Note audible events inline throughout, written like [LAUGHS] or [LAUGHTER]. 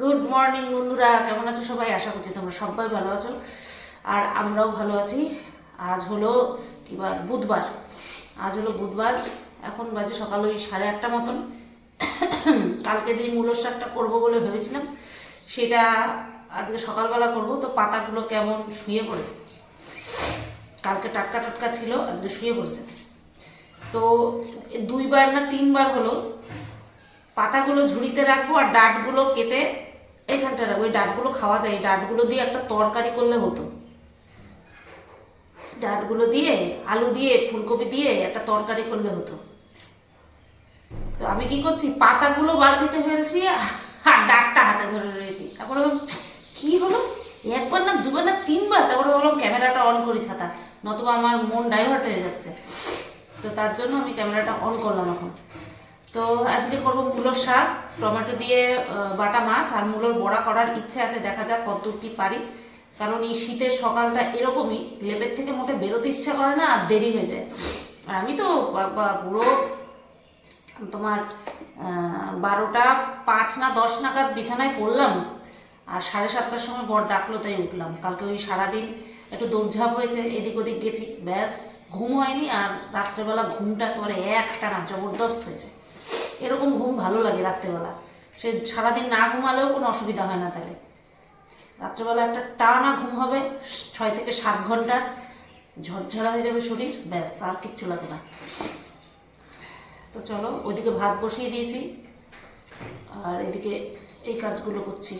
Good morning বন্ধুরা। কেমন আছো সবাই? আশা করছি তোমরা সবাই ভালো আছো। আর আমরাও ভালো আছি। আজ হলো কিবার বুধবার। আজ হলো বুধবার। এখন বাজে সকাল ওই সাড়ে আটটা মতন। কালকে যেই মূলর শাকটা করব বলে ভেবেছিলাম, সেটা আজকে সকালবেলা করব। তো পাতাগুলো কেমন শুয়ে পড়েছে? কালকে টাটকা টাটকা ছিল, আজকে শুয়ে পড়েছে। তো দুইবার না তিনবার হলো, পাতাগুলো ঝুড়িতে রাখব আর ডাঁটগুলো কেটে এখানটা ওই ডাঁটগুলো খাওয়া যায় ডাঁটগুলো দিয়ে একটা তরকারি করলে হতো। ডাঁটগুলো দিয়ে, আলু দিয়ে, ফুলকপি দিয়ে একটা তরকারি করলে হতো। তো আমি কি করছি, পাতাগুলো বালতিতে ফেলছি আর ডাঁটটা হাতে ধরে রয়েছি। তারপরে কি হলো? একবার না, দুবার না, তিনবার। তারপরে বললাম ক্যামেরাটা অন করি ছাতা, নতুবা আমার মন ডাইভার্ট হয়ে যাচ্ছে। তো তার জন্য আমি ক্যামেরাটা অন করলাম এখন। তো আজকে করব মূলোর শাক, টমেটো দিয়ে বাটা মাছ আর মূলোর বড়া করার ইচ্ছে আছে, দেখা যাক কতদূর কি পারি। কারণ এই শীতের সকালটা এরকমই, লেপের থেকে মোটে বেরোতে ইচ্ছা করে না আর দেরি হয়ে যায়। আর আমি তো পুরো তোমার বারোটা পাঁচ না দশ নাগাদ বিছানায় পড়লাম আর সাড়ে সাতটার সময় বর ডাকলো, তাই উঠলাম। কালকে ওই সারাদিন একটু দৌড়ঝাঁপ হয়েছে, এদিক ওদিক গেছি। ব্যাস, ঘুম হয়নি আর রাত্রেবেলা ঘুমটা একেবারে একটা না, জবরদস্ত হয়েছে। এরকম ঘুম ভালো লাগে রাত্রেবেলা। সে সারাদিন না ঘুমালেও কোনো অসুবিধা হয় না তাহলে। রাত্রেবেলা একটা টানা ঘুম হবে, ছয় থেকে সাত ঘণ্টা। ঝরঝরা হয়ে যাবে শরীর, ব্যাস, আর কিচ্ছু লাগবে না। তো চলো, ওইদিকে ভাত বসিয়ে দিয়েছি। আর এদিকে এই কাজগুলো করছি।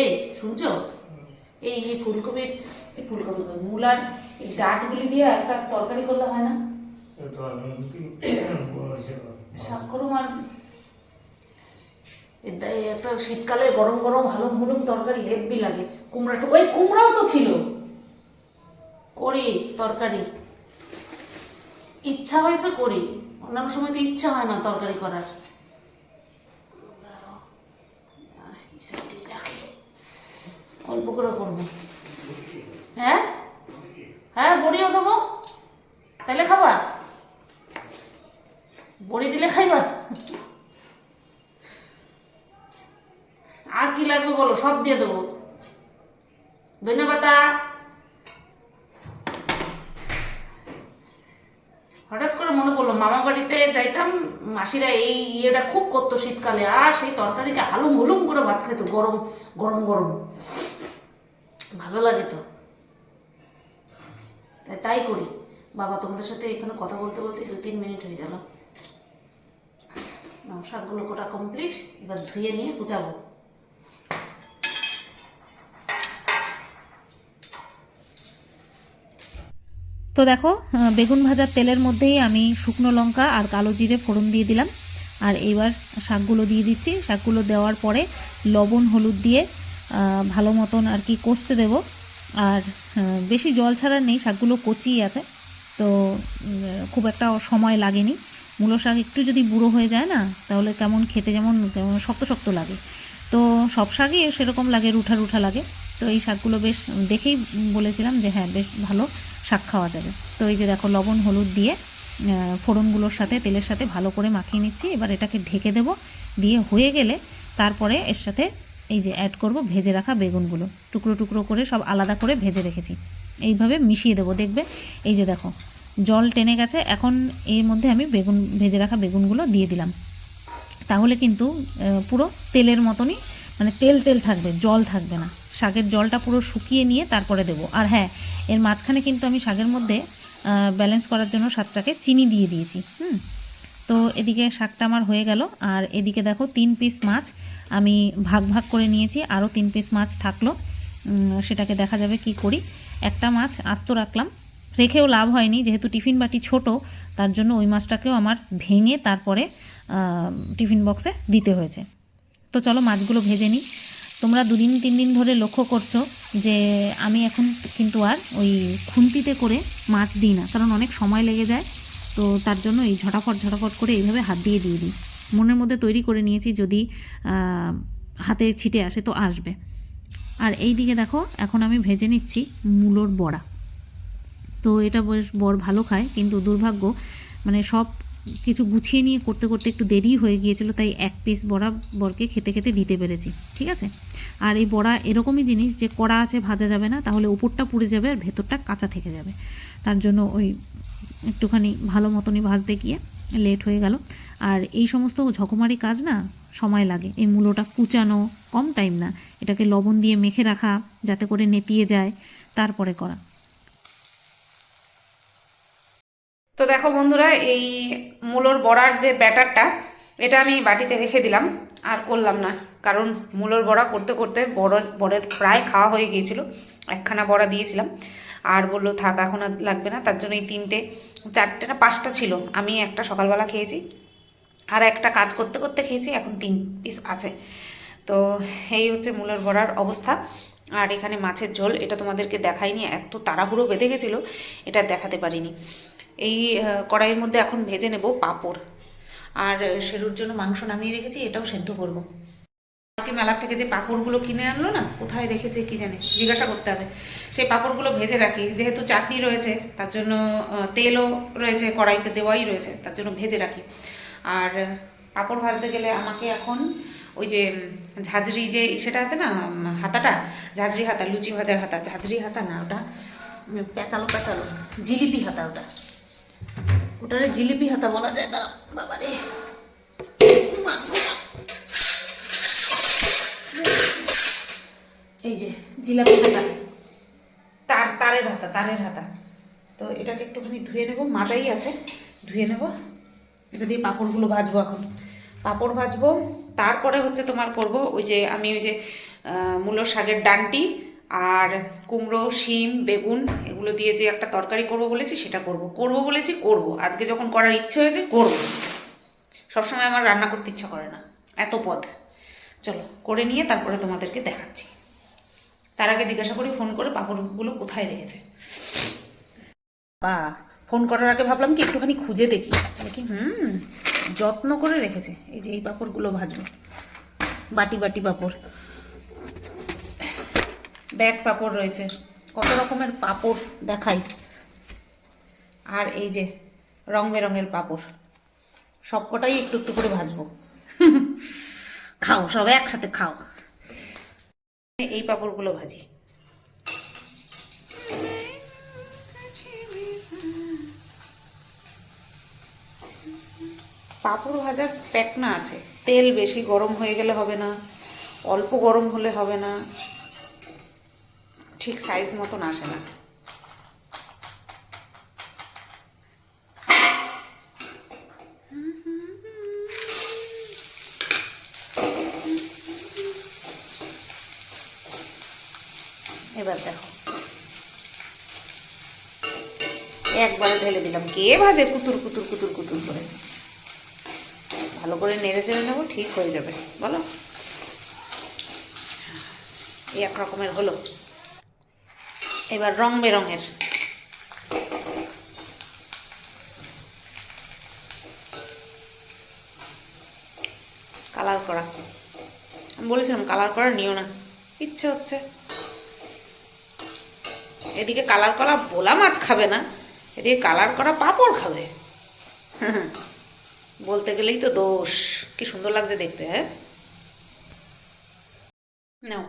এই, শুনছো? এই এই ফুলকপির, এই ফুলকপি মূলার এই ডাঁটগুলি দিয়ে একটা তরকারি করলে হয় না? একটা শীতকালে গরম গরম হালুম মুলুম তরকারি হেভি লাগে। কুমড়াটা ওই কুমড়াও তো ছিল। করি তরকারি। ইচ্ছা হয়েছে করি। অন্যান্য সময় তো ইচ্ছা হয় না তরকারি করার আহ, এই সাইডেই রাখি। অল্প করে করব হ্যাঁ হ্যাঁ বড়িও দেবো তাহলে খাবা বড়ি দিলে খাইবা আর কি লাগবে বলো সব দিয়ে দেবো ধন্যবাদ হঠাৎ করে মনে পড়ল মামা বাড়িতে যাইতাম মাসিরা এই ইয়েটা খুব করতো শীতকালে। আর সেই তরকারিতে আলুম হলুম করে ভাত খেত, গরম গরম গরম। ভালো লাগে তো। তাই তাই করি। বাবা, তোমাদের সাথে এখানে কথা বলতে বলতে দু তিন মিনিট হয়ে গেল। শাকগুলো কোটা কমপ্লিট এবার ধুয়ে নিয়ে কুচাবো তো দেখো বেগুন ভাজার তেলের মধ্যেই আমি শুকনো লঙ্কা আর কালো জিরে ফোড়ন দিয়ে দিলাম। আর এইবার শাকগুলো দিয়ে দিচ্ছি। শাকগুলো দেওয়ার পরে লবণ, হলুদ দিয়ে ভালো মতন আর কি কষতে দেব। আর বেশি জল ছাড়ার নেই, শাকগুলো কচিই আছে। তো খুব একটা সময় লাগেনি। মূলো শাক একটু যদি বুড়ো হয়ে যায় না, তাহলে কেমন খেতে যেমন কেমন শক্ত শক্ত লাগে। তো, সব শাকই সেরকম লাগে, রুঠা রুঠা লাগে। তো এই শাকগুলো বেশ দেখেই বলেছিলাম যে হ্যাঁ বেশ ভালো। শাক খাওয়া যাবে। তো এই যে দেখো, লবণ, হলুদ দিয়ে ফোড়নগুলোর সাথে, তেলের সাথে ভালো করে মাখিয়ে নিচ্ছি। এবার এটাকে ঢেকে দেব। দিয়ে হয়ে গেলে তারপরে এর সাথে এই যে অ্যাড করব ভেজে রাখা বেগুনগুলো। টুকরো টুকরো করে সব আলাদা করে ভেজে রেখেছি। এইভাবে মিশিয়ে দেবো, দেখবে? এই যে দেখো, জল টেনে গেছে। এখন এর মধ্যে আমি বেগুন, ভেজে রাখা বেগুনগুলো দিয়ে দিলাম। তাহলে কিন্তু পুরো তেলের মতনই মানে তেল তেল থাকবে, জল থাকবে না। শাকের জলটা পুরো শুকিয়ে নিয়ে তারপরে দেবো। আর হ্যাঁ এর মাঝখানে কিন্তু আমি শাকের মধ্যে ব্যালেন্স করার জন্য স্বাদটাকে চিনি দিয়ে দিয়েছি, হুম। তো এদিকে শাকটা আমার হয়ে গেল। আর এদিকে দেখো তিন পিস মাছ আমি ভাগ ভাগ করে নিয়েছি, আরও তিন পিস মাছ থাকল। সেটাকে দেখা যাবে কি করি। একটা মাছ আস্ত রাখলাম। রেখেও লাভ হয়নি, যেহেতু টিফিন বাটি ছোট, তার জন্য ওই মাছটাকেও আমার ভেঙে তারপরে টিফিন বক্সে দিতে হয়েছে। তো চলো মাছগুলো ভেজে নিই। তোমরা দুদিন তিন দিন ধরে লক্ষ্য করছ যে আমি এখন কিন্তু আর ওই খুন্তিতে করে মাছ দিই না, কারণ অনেক সময় লেগে যায়। তো তার জন্য এই ঝটাফট ঝটাফট করে এইভাবে হাত দিয়ে দিয়ে দিই। মনের মধ্যে তৈরি করে নিয়েছি যদি হাতে ছিটে আসে তো আসবে। আর এই দিকে দেখো, এখন আমি ভেজে নিচ্ছি মূলোর বড়া। তো এটা বেশ বড় ভালো খায়, কিন্তু দুর্ভাগ্য মানে সব কিছু গুছিয়ে নিয়ে করতে করতে একটু দেরি হয়ে গিয়েছিল, তাই এক পিস বড়া বরকে খেতে খেতে দিতে পেরেছি। ঠিক আছে? আর এই বড়া এরকমই জিনিস যে কড়া আছে ভাজা যাবে না, তাহলে উপরটা পুড়ে যাবে আর ভেতরটা কাঁচা থেকে যাবে। তার জন্য ওই একটুখানি ভালো মতনই ভাজতে গিয়ে লেট হয়ে গেল। আর এই সমস্ত ঝকমারি কাজ না সময় লাগে। এই মূলোটা কুচানো কম টাইম না। এটাকে লবণ দিয়ে মেখে রাখা যাতে করে নেতিয়ে যায়, তারপরে করা। তো দেখো বন্ধুরা, এই মূলোর বড়ার যে ব্যাটারটা, এটা আমি বাটিতে রেখে দিলাম। আর করলাম না। কারণ মূলোর বড়া করতে করতে বড় বড়ের প্রায় খাওয়া হয়ে গিয়েছিল। একখানা বড়া দিয়েছিলাম। আর বলল, থাক, এখন আর লাগবে না। তার জন্য এই তিনটে চারটে না পাঁচটা ছিল। আমি একটা সকালবেলা খেয়েছি। আর একটা কাজ করতে করতে খেয়েছি। এখন তিন পিস আছে। তো এই হচ্ছে মূলের বড়ার অবস্থা। আর এখানে মাছের ঝোল, এটা তোমাদেরকে দেখাইনি। এত তাড়াহুড়ো বেঁধে গেছিল, এটা দেখাতে পারিনি। এই কড়াইয়ের মধ্যে এখন ভেজে নেব পাঁপড়। আর সেরুর জন্য মাংস নামিয়ে রেখেছি এটাও সেদ্ধ করব। আমাকে মেলার থেকে যে পাঁপড়গুলো কিনে আনলো না কোথায় রেখেছে কি জানে জিজ্ঞাসা করতে হবে। সেই পাঁপড়গুলো ভেজে রাখি যেহেতু চাটনি রয়েছে তার জন্য তেলও রয়েছে কড়াইতে দেওয়াই রয়েছে তার জন্য ভেজে রাখি। আর পাঁপড় ভাজতে গেলে আমাকে এখন ওই যে ঝাঁঝরি যে সেটা আছে না হাতাটা ঝাঁঝরি হাতা লুচি ভাজার হাতা ঝাঁঝরি হাতা না ওটা উম, পেঁচালো পেঁচালো জিলিপি হাতা ওটা। ওটারে জিলিপি হাতা বলা যায়, দাঁড়াও, বাবারে। এই যে, জিলাপি হাতা। তার, তারের হাতা তারের হাতা। তো এটাকে একটুখানি ধুয়ে নেব, মাজাই আছে, ধুয়ে নেব। এটা দিয়ে পাঁপড়গুলো ভাজবো এখন। পাঁপড় ভাজবো, তারপরে হচ্ছে তোমার করব ওই যে, আমি ওই যে মূলো শাকের ডান্টি আর কুমড়ো, শিম, বেগুন এগুলো দিয়ে যে একটা তরকারি করব বলেছি সেটা করব। করব বলেছি করব। আজকে যখন করার ইচ্ছে হয়েছে করব। সবসময় আমার রান্না করতে ইচ্ছা করে না। এত পদ। চলো, করে নিয়ে তারপরে তোমাদেরকে দেখাচ্ছি। তার আগে জিজ্ঞাসা করি ফোন করে পাঁপড়গুলো কোথায় রেখেছে। বা, ফোন করার আগে ভাবলাম কি একটুখানি খুঁজে দেখি। দেখি হুম, যত্ন করে রেখেছে। এই যে এই পাঁপড়গুলো ভাজবো। বাটি বাটি পাঁপড়। ব্যাট পাঁপড় রয়েছে। কত রকমের পাঁপড় দেখাই। আর এই যে রং বেরঙের পাঁপড়। সবকটাই একটু একটু করে ভাজবো। [LAUGHS] খাও, সব একসাথে খাও। এই পাঁপড়গুলো ভাজি। পাঁপড় ভাজার প্যাকনা আছে। তেল বেশি গরম হয়ে গেলে হবে না, অল্প গরম হলে হবে না। ঠিক সাইজ মতন আসে না। এবার দেখো। একবারে ঢেলে দিলাম। কে ভাজে? কুতুর কুতুর কুতুর কুতুর করে। ভালো করে নেড়ে চেড়ে নেব, ঠিক হয়ে যাবে। বলো? এক রকমের হলো। এবার রং বেরঙের। কালার করা। আমি বলেছিলাম কালার করা নিও না। ইচ্ছে হচ্ছে। এদিকে কালার করা বোলা মাছ খাবে না, এদিকে কালার করা পাপড় খাবে। [LAUGHS] বলতে গেলেই তো দোষ। কি সুন্দর লাগছে দেখতে হ্যাঁ? নাও।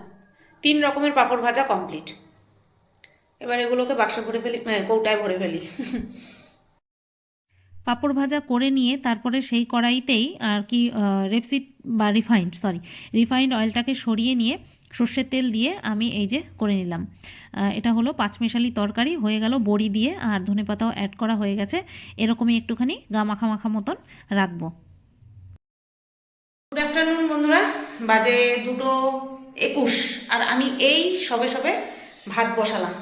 তিন রকমের পাপড় ভাজা কমপ্লিট এবার এগুলোকে বাক্স ভরে ফেলি কৌটায় ভরে ফেলি। পাঁপড় ভাজা করে নিয়ে তারপরে সেই কড়াইতেই আর কি রেপসিড বা রিফাইন্ড সরি রিফাইন্ড অয়েলটাকে সরিয়ে নিয়ে সর্ষের তেল দিয়ে আমি এই যে করে নিলাম। এটা হলো পাঁচমেশালি তরকারি হয়ে গেল বড়ি দিয়ে আর ধনেপাতাও অ্যাড করা হয়ে গেছে। এরকমই একটুখানি গা মাখা মাখা মতন রাখব। গুড আফটারনুন বন্ধুরা বাজে দুটো একুশ আর আমি এই সবে সবে ভাত বসালাম।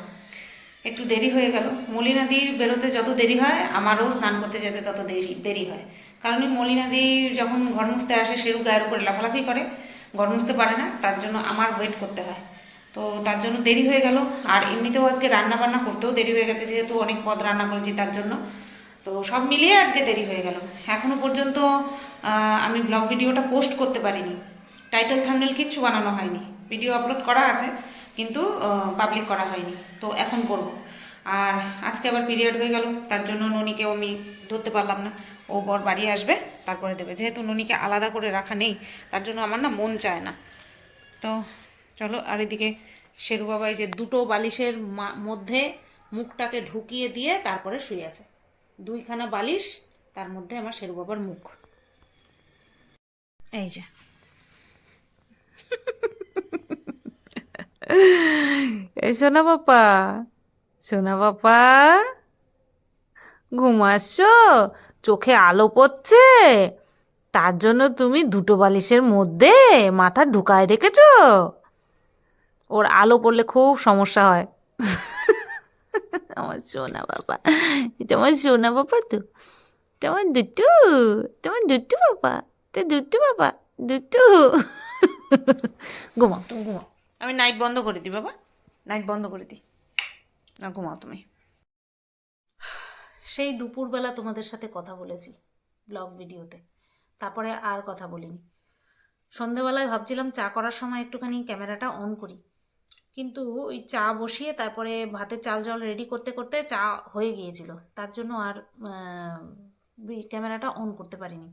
একটু দেরি হয়ে গেল। মলিনাদির বেরোতে যত দেরি হয়, আমারও স্নান করতে যেতে তত দেরি দেরি হয়। কারণ ওই মলিনাদি যখন ঘর মুছতে আসে সেরু গায়ের উপরে লাফালাফি করে। ঘর মুছতে পারে না, তার জন্য আমার ওয়েট করতে হয়। তো তার জন্য দেরি হয়ে গেল। আর এমনিতেও আজকে রান্না বান্না করতেও দেরি হয়ে গেছে, যেহেতু অনেক পদ রান্না করেছি তার জন্য। তো সব মিলিয়ে আজকে দেরি হয়ে গেল। এখনও পর্যন্ত আমি ব্লগ ভিডিওটা পোস্ট করতে পারিনি। টাইটেল থামনেল কিচ্ছু বানানো হয়নি। ভিডিও আপলোড করা আছে। কিন্তু পাবলিক করা হয়নি। তো এখন করব। আর আজকে আবার পিরিয়ড হয়ে গেল, তার জন্য ননিকেও আমি ধরতে পারলাম না। ও বর বাড়ি আসবে, তারপরে দেবে। যেহেতু ননিকে আলাদা করে রাখা নেই, তার জন্য আমার না মন চায় না। তো চলো, আর এদিকে শেরু বাবা এই যে দুটো বালিশের মধ্যে মুখটাকে ঢুকিয়ে দিয়ে তারপরে শুয়ে আছে। দুইখানা বালিশ, তার মধ্যে আমার শেরু বাবার মুখ। এই যে। এই সোনা বাপা সোনা বাপা ঘুমাচ্ছ? চোখে আলো পড়ছে? তার জন্য তুমি দুটো বালিশের মধ্যে মাথা ঢুকায় রেখেছ? ওর আলো পড়লে খুব সমস্যা হয়। আমার সোনা বাবা। তোমার সোনা বাবা তো। তোমার দুটু। তোমার দুটু বাবা। তো দুটু বাবা। দুটু। ঘুমাও তুমি ঘুমাও। আমি নাইট বন্ধ করে দিই, বাবা। নাইট বন্ধ করে দিই। না, ঘুমাও তুমি। সেই দুপুরবেলা তোমাদের সাথে কথা বলেছি ব্লগ ভিডিওতে। তারপরে আর কথা বলিনি। সন্ধেবেলায় ভাবছিলাম চা করার সময় একটুখানি ক্যামেরাটা অন করি। কিন্তু ওই চা বসিয়ে তারপরে ভাতের চাল জল রেডি করতে করতে চা হয়ে গিয়েছিল। তার জন্য আর ক্যামেরাটা অন করতে পারিনি।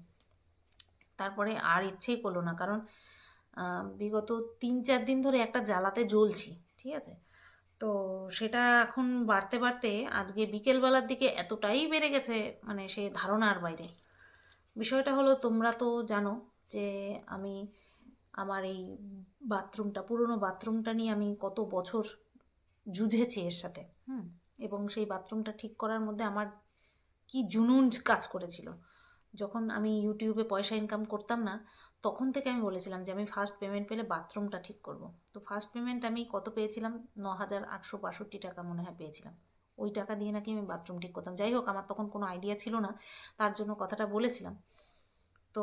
তারপরে আর ইচ্ছেই করল না। কারণ বিগত তিন চার দিন ধরে একটা জ্বালাতে জ্বলছি, ঠিক আছে? তো সেটা এখন বাড়তে বাড়তে আজকে বিকেলবেলার দিকে এতটাই বেড়ে গেছে মানে সে ধারণার বাইরে। বিষয়টা হলো, তোমরা তো জানো যে আমি আমার এই বাথরুমটা, পুরনো বাথরুমটা নিয়ে আমি কত বছর জুঝেছি এর সাথে, হুম? এবং সেই বাথরুমটা ঠিক করার মধ্যে আমার কি জুনুন কাজ করেছিল। যখন আমি ইউটিউবে পয়সা ইনকাম করতাম না, তখন থেকে আমি বলেছিলাম যে আমি ফার্স্ট পেমেন্ট পেলে বাথরুমটা ঠিক করব। তো ফার্স্ট পেমেন্ট আমি কত পেয়েছিলাম? ন হাজার আটশো বাষট্টি টাকা মনে হয় পেয়েছিলাম। ওই টাকা দিয়ে নাকি আমি বাথরুম ঠিক করতাম। যাই হোক, আমার তখন কোনো আইডিয়া ছিল না, তার জন্য কথাটা বলেছিলাম। তো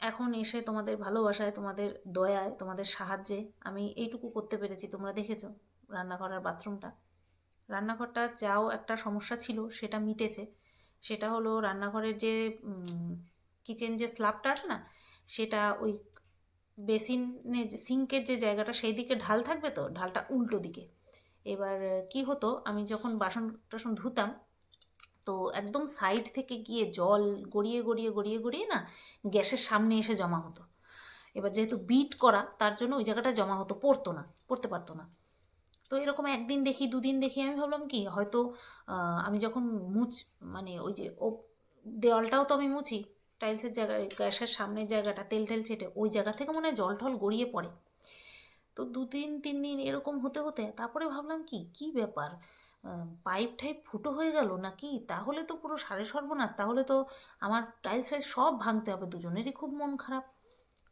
এখন এসে তোমাদের ভালোবাসায়, তোমাদের দয়ায়, তোমাদের সাহায্যে আমি এইটুকু করতে পেরেছি। তোমরা দেখেছ রান্নাঘর আর বাথরুমটা রান্নাঘরটা যাও একটা সমস্যা ছিল, সেটা মিটেছে। সেটা হলো রান্নাঘরের যে কিচেন যে স্ল্যাবটা আছে না, সেটা ওই বেসিনে যে সিঙ্কের যে জায়গাটা সেই দিকে ঢাল থাকবে তো? ঢালটা উল্টো দিকে। এবার, কি হতো? আমি যখন বাসন টাসন ধুতাম, তো একদম সাইড থেকে গিয়ে জল গড়িয়ে গড়িয়ে গড়িয়ে গড়িয়ে না গ্যাসের সামনে এসে জমা হতো। এবার যেহেতু বিট করা, তার জন্য ওই জায়গাটা জমা হতো, পড়তো না, পড়তে পারতো না। তো এরকম একদিন দেখি, দুদিন দেখি, আমি ভাবলাম কি, হয়তো আমি যখন মুছ মানে ওই যে ও, দেওয়ালটাও তো আমি মুছি টাইলসের জায়গায়, গ্যাসের সামনের জায়গাটা, তেল টেল ছেটে, ওই জায়গা থেকে মনে হয় জল টল গড়িয়ে পড়ে। তো দু তিন তিন দিন এরকম হতে হতে, তারপরে ভাবলাম কি কি ব্যাপার? পাইপ টাইপ ফুটো হয়ে গেল নাকি? তাহলে তো পুরো সাড়ে সর্বনাশ, তাহলে তো আমার টাইলস ফাইলস সব ভাঙতে হবে, দুজনেরই খুব মন খারাপ।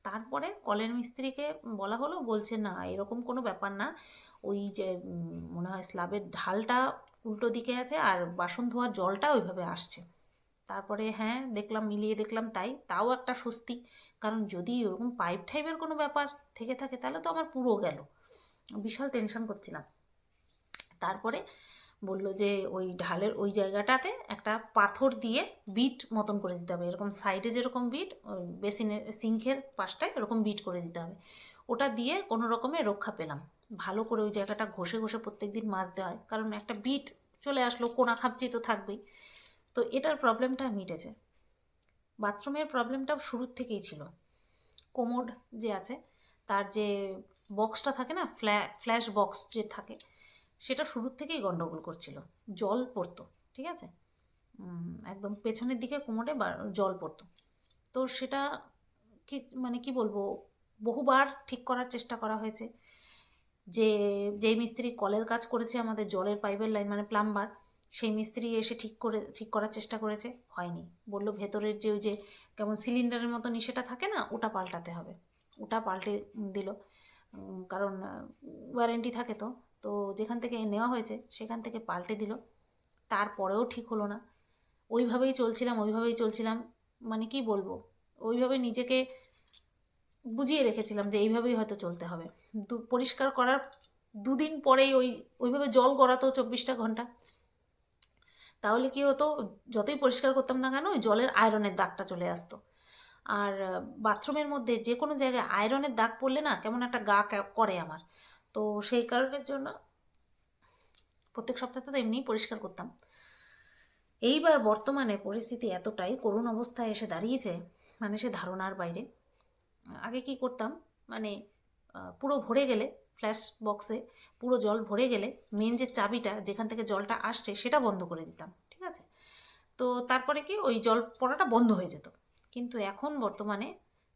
তারপরে কলের মিস্ত্রিকে বলা হলো, বলছে, না, এরকম কোনো ব্যাপার না। ওই যে মনে হয় স্ল্যাবের ঢালটা উল্টো দিকে আছে আর বাসন ধোয়ার জলটা ওইভাবে আসছে। তারপরে হ্যাঁ দেখলাম, মিলিয়ে দেখলাম তাই। তাও একটা স্বস্তি। কারণ যদি ওরকম পাইপ টাইপের কোনো ব্যাপার থেকে থাকে, তাহলে তো আমার পুরো গেল। বিশাল টেনশন করছিলাম তারপরে বলল যে ওই ঢালের ওই জায়গাটাতে একটা পাথর দিয়ে বিট মতন করে দিতে হবে। এরকম সাইডে যেরকম বিট, ওই বেসিনের সিঙ্কের পাশটায় এরকম বিট করে দিতে হবে। ওটা দিয়ে কোনো রকমে রক্ষা পেলাম। ভালো করে ওই জায়গাটা ঘষে ঘষে প্রত্যেক দিন দেওয়া হয়। কারণ একটা বিট চলে আসলো, কোনা খাপচি তো থাকবেই। তো এটার প্রবলেমটা মিটেছে। বাথরুমের প্রবলেমটা শুরুর থেকেই ছিল। কোমোড যে আছে, তার যে বক্সটা থাকে না, ফ্ল্যা, ফ্ল্যাশ বক্স যে থাকে সেটা শুরুর থেকেই গন্ডগোল করছিল। জল পড়তো, ঠিক আছে? একদম পেছনের দিকে কোমরে জল পড়তো। তো সেটা কি মানে কি বলব, বহুবার ঠিক করার চেষ্টা করা হয়েছে। যে, যেই মিস্ত্রি কলের কাজ করেছে আমাদের জলের পাইপের লাইন মানে প্লাম্বার, সেই মিস্ত্রি এসে ঠিক করে, ঠিক করার চেষ্টা করেছে, হয়নি। বলল ভেতরের যে ওই যে কেমন সিলিন্ডারের মতন সেটা থাকে না, ওটা পাল্টাতে হবে। ওটা পাল্টে দিল। কারণ ওয়ারেন্টি থাকে তো। তো যেখান থেকে নেওয়া হয়েছে সেখান থেকে পাল্টে দিল। তারপরেও ঠিক হলো না। ওইভাবেই চলছিলাম ওইভাবেই চলছিলাম। মানে কি বলব? ওইভাবে নিজেকে বুঝিয়ে রেখেছিলাম যে এইভাবেই হয়তো চলতে হবে। দু, পরিষ্কার করার দুদিন পরেই ওই, ওইভাবে জল গড়াতো চব্বিশটা ঘণ্টা। তাহলে কি হতো? যতই পরিষ্কার করতাম না কেন, ওই জলের আয়রনের দাগটা চলে আসতো। আর বাথরুমের মধ্যে যে কোনো জায়গায় আয়রনের দাগ পড়লে না কেমন একটা গা করে আমার। তো সেই কারণের জন্য প্রত্যেক সপ্তাহে তো এমনিই পরিষ্কার করতাম। এইবার বর্তমানে পরিস্থিতি এতটাই, করুণ অবস্থায় এসে দাঁড়িয়েছে মানে সে ধারণার বাইরে। আগে কি করতাম মানে পুরো ভরে গেলে ফ্ল্যাশ বক্সে পুরো জল ভরে গেলে মেন যে চাবিটা, যেখান থেকে জলটা আসছে, সেটা বন্ধ করে দিতাম, ঠিক আছে? তো তারপরে কি, ওই জল পড়াটা বন্ধ হয়ে যেত। কিন্তু এখন বর্তমানে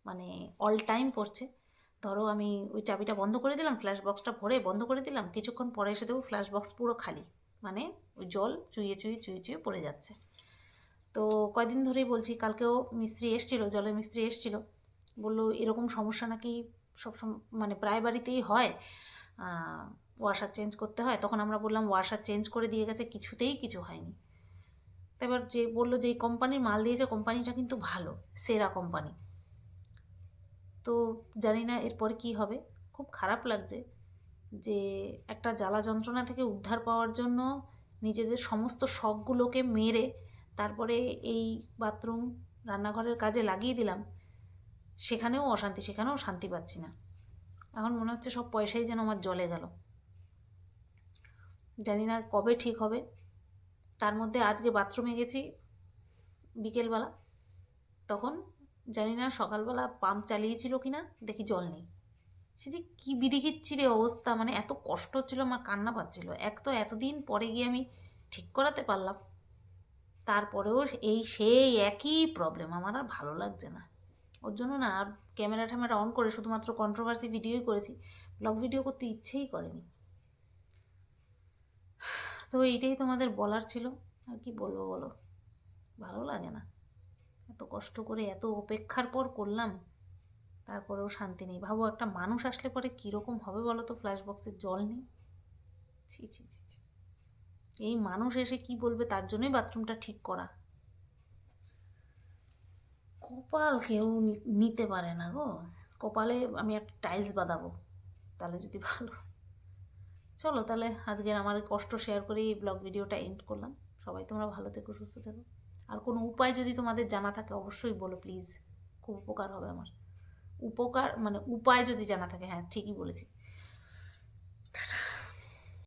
মানে অল টাইম পড়ছে। ধরো আমি ওই চাবিটা বন্ধ করে দিলাম ফ্ল্যাশ বক্সটা ভরে বন্ধ করে দিলাম, কিছুক্ষণ পরে এসে দেবো ফ্ল্যাশ বক্স পুরো খালি। মানে ওই জল চুইয়ে চুইয়ে চুইয়ে চুইয়ে পড়ে যাচ্ছে। তো কয়দিন ধরেই বলছি, কালকেও মিস্ত্রি এসছিল, জলের মিস্ত্রি এসছিল। বলল, এরকম সমস্যা নাকি সব মানে প্রায় বাড়িতেই হয়। ওয়াশার চেঞ্জ করতে হয়। তখন আমরা বললাম ওয়াশার চেঞ্জ করে দিয়ে গেছে, কিছুতেই কিছু হয়নি। তো এবার যে বলল যে কোম্পানির মাল দিয়েছে কোম্পানিটা কিন্তু ভালো, সেরা কোম্পানি তো জানি না এরপরে কি হবে। খুব খারাপ লাগছে যে একটা জ্বালা যন্ত্রণা থেকে উদ্ধার পাওয়ার জন্য নিজেদের সমস্ত শখগুলোকে মেরে তারপরে এই বাথরুম রান্নাঘরের কাজে লাগিয়ে দিলাম। সেখানেও অশান্তি, সেখানেও শান্তি পাচ্ছি না। এখন মনে হচ্ছে সব পয়সাই যেন আমার জলে গেল। জানি না কবে ঠিক হবে। তার মধ্যে আজকে বাথরুমে গেছি বিকেলবেলা। তখন জানি না সকালবেলা পাম্প চালিয়েছিল কি না দেখি জল নেই। সে যে কী বিদিকিচ্ছিরে অবস্থা মানে এত কষ্ট হচ্ছিল, আমার কান্না পাচ্ছিল। এক তো এতদিন পরে গিয়ে আমি ঠিক করাতে পারলাম। তারপরেও এই সেই একই প্রবলেম আমার আর ভালো লাগছে না। ওর জন্য না আর ক্যামেরা ট্যামেরা অন করে শুধুমাত্র কন্ট্রোভার্সি ভিডিওই করেছি ব্লগ ভিডিও করতে ইচ্ছেই করেনি। তো এইটাই তোমাদের বলার ছিল। আর কি বলব বলো? ভালো লাগে না। এত কষ্ট করে, এত অপেক্ষার পর করলাম। তারপরেও শান্তি নেই। ভাবো, একটা মানুষ আসলে পরে কীরকম হবে বলো তো ফ্ল্যাশ বক্সের জল নেই। ছি ছি ছি ছি। এই মানুষ এসে কি বলবে তার জন্যই বাথরুমটা ঠিক করা। কপাল কেউ নিতে পারে না গো। কপালে আমি একটা টাইলস বাঁধাবো। তাহলে যদি ভালো। চলো তাহলে আজকের আমার কষ্ট শেয়ার করে এই ব্লগ ভিডিওটা এন্ড করলাম। সবাই তোমরা ভালো থেকো, সুস্থ থেকো। আর কোনো উপায় যদি তোমাদের জানা থাকে, অবশ্যই বলো প্লিজ খুব উপকার হবে আমার। উপকার মানে উপায় যদি জানা থাকে হ্যাঁ ঠিকই বলেছি।